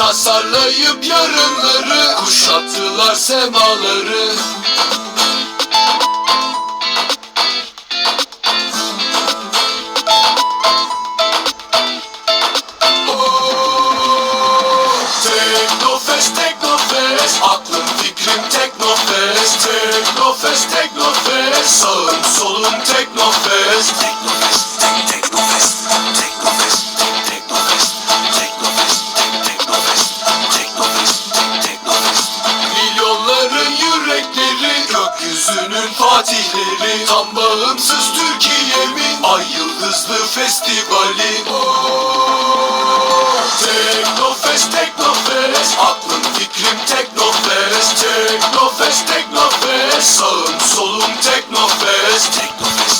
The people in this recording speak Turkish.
Tasarlayıp yarınları Kuşattılar semaları. Teknofest, Teknofest Aklım fikrim Teknofest Teknofest, Teknofest Sağım solum Teknofest Teknofest, Tek- Teknofest Gökyüzünün fatihleri Tam bağımsız Türkiye'min Ay yıldızlı festivali. Teknofest, Teknofest Aklım fikrim Teknofest. Teknofest, Teknofest Sağım solum Teknofest. Teknofest